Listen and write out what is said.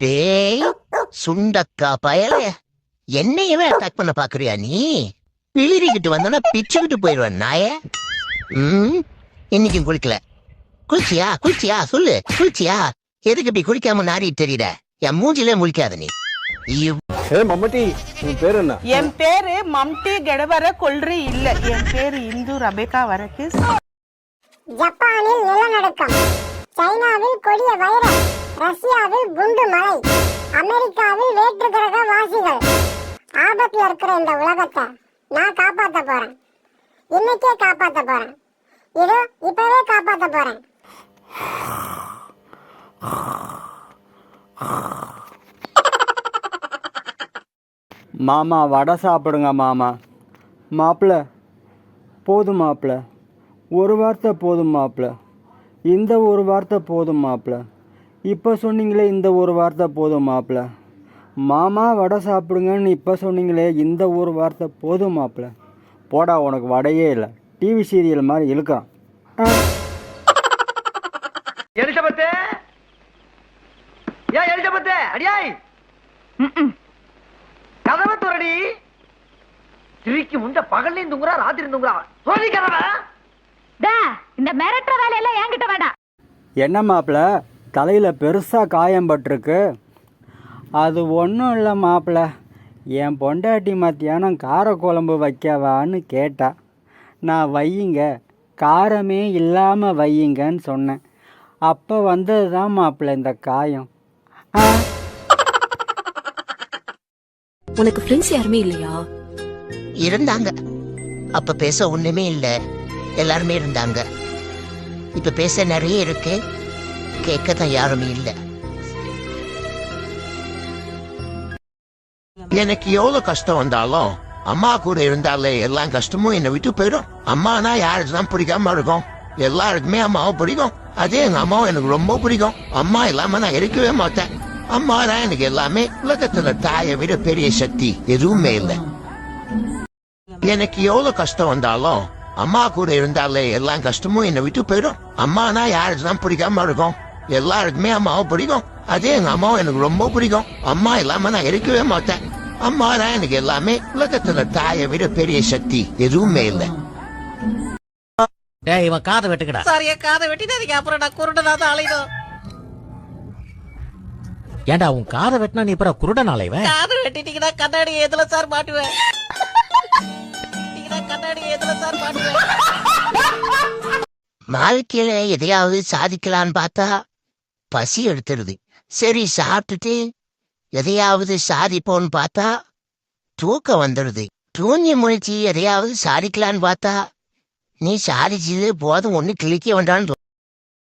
டேய் சுண்டக்கா பயல. என்னையவே அட்டாக் பண்ண பாக்குறியா நீ? பீறிக்கிட்டு வந்தோன்னா பிச்சுக்கிட்டு போயிடுவேன் நாய. ம் இன்னைக்கும் குளிக்கல. குளிச்சியா குளிச்சியா சொல்லு குளிச்சியா? எதுக்கு இப்படி குளிக்காம நாரி தெரியுற? என் மூஞ்சிலே முழிக்காத நீ. ஐயோ, ஏ மம்மட்டி உன் பேர் என்ன? என் பேரு மம்டி கெடவர கொல்றி இல்ல. என் பேரு இந்து ரபேகா வரக்கிஸ் ஜப்பானில் நிலநடுக்கம். சைனாவில் கொடிய வைரஸ் ரஷ்யாவில் குண்டு மழை. அமெரிக்காவில் வேற்று கிரக வாசிகள் ஆபத்தில் இருக்கிற இந்த உலகத்தை நான் காப்பாற்ற போறேன். இன்னைக்கே காப்பாற்ற போறேன். இதோ இப்பவே காப்பாற்ற போறேன். மாமா வடை சாப்பிடுங்க மாமா. மாப்பிள்ள போதும் மாப்பிள்ள ஒரு வார்த்தை போதும் மாப்பிள்ள இந்த ஒரு வார்த்தை போதும் மாப்பிள்ள இப்போ சொன்னீங்களே இந்த ஒரு வார்த்தை போதும் மாப்பிள்ள மாமா வடை சாப்பிடுங்கன்னு இப்போ சொன்னீங்களே இந்த ஒரு வார்த்தை போதும் மாப்பிள்ள போடா உனக்கு வடையே இல்லை. டிவி சீரியல் மாதிரி இழுக்கான் எலிசபெத்து! ஏன் எலிசபெத்து! அடியாய்! கதவை துறடி. திரிக்கு முண்ட பகல்லையும் தூங்குறா ராத்திரி தூங்குறா. சொல்லி கதவை! டா இந்த மிரட்டுற வேலையெல்லாம் என்கிட்ட வேண்டாம். என்ன மாப்பிள்ள தலையில் பெருசாக காயம் பட்டிருக்கு. அது ஒன்றும் இல்லை மாப்பிள்ள என் பொண்டாட்டி மத்தியானம் காரக்குழம்பு வைக்கவான்னு கேட்டா. நான் வையுங்க. காரமே இல்லாமல் வையுங்கன்னு சொன்னேன். அப்போ வந்தது தான் மாப்பிள்ள இந்த காயம். உனக்கு ஃப்ரெண்ட்ஸ் யாருமே இல்லையா? இருந்தாங்க. அப்ப பேச ஒண்ணுமே இல்ல. எல்லாருமே இருந்தாங்க. இப்ப பேச நிறைய இருக்கு. கேட்க யாருமே எனக்கு எவ்வளவு கஷ்டம் வந்தாலும் அம்மா கூட இருந்தாலே எல்லா கஷ்டமும் என்னை விட்டு போயிடும். அம்மானா யாருக்கு தான் பிடிக்காம இருக்கும்? எல்லாருக்குமே அம்மாவை பிடிக்கும். அதே எங்க அம்மாவும் எனக்கு ரொம்ப பிடிக்கும். அம்மா இல்லாம நான் இருக்கவே மாட்டேன். அம்மா தான் எனக்கு எல்லாமே உலகத்துல தாயை விட பெரிய சக்தி எதுவுமே இல்லை. எனக்கு எவ்வளவு கஷ்டம் வந்தாலும் அம்மா கூட இருந்தாலே எல்லா கஷ்டமும் என்னை விட்டு போயிடும். அம்மானா யாருக்கு தான் பிடிக்காம இருக்கும்? எல்லாருக்குமே அம்மாவை பிடிக்கும். அதே எங்க அம்மாவும் எனக்கு ரொம்ப பிடிக்கும். அம்மா இல்லாம நான் இருக்கவே மாட்டேன். அம்மா தான் எனக்கு எல்லாமே உலகத்துல தாயை விட பெரிய சக்தி. எதுவுமே இல்லை. டேய் இவன் காதை வெட்டுக்கடா. சாரியா காதை வெட்டிடாதீங்க அப்புறம் நான் குருடனாத அலையிடும் ஏன்டா உன் காதை வெட்டினா நீ அப்புறம் குருடனால இவன் காதை வெட்டிட்டீங்கன்னா கண்ணாடி எதுல சார் மாட்டுவேன்? கண்ணாடி எதுல சார் மாட்டுவேன்? வாழ்க்கையில எதையாவது சாதிக்கலான்னு பார்த்தா பசி எடுத்துருது சரி சாப்பிட்டுட்டு எதையாவது சாதிப்போன்னு பார்த்தா தூக்கம் வந்துடுது. தூங்கி முழிச்சு எதையாவது சாதிக்கலான்னு பார்த்தா நீ சாதிச்சது போதும் ஒன்று கிழிக்க வேண்டான்னு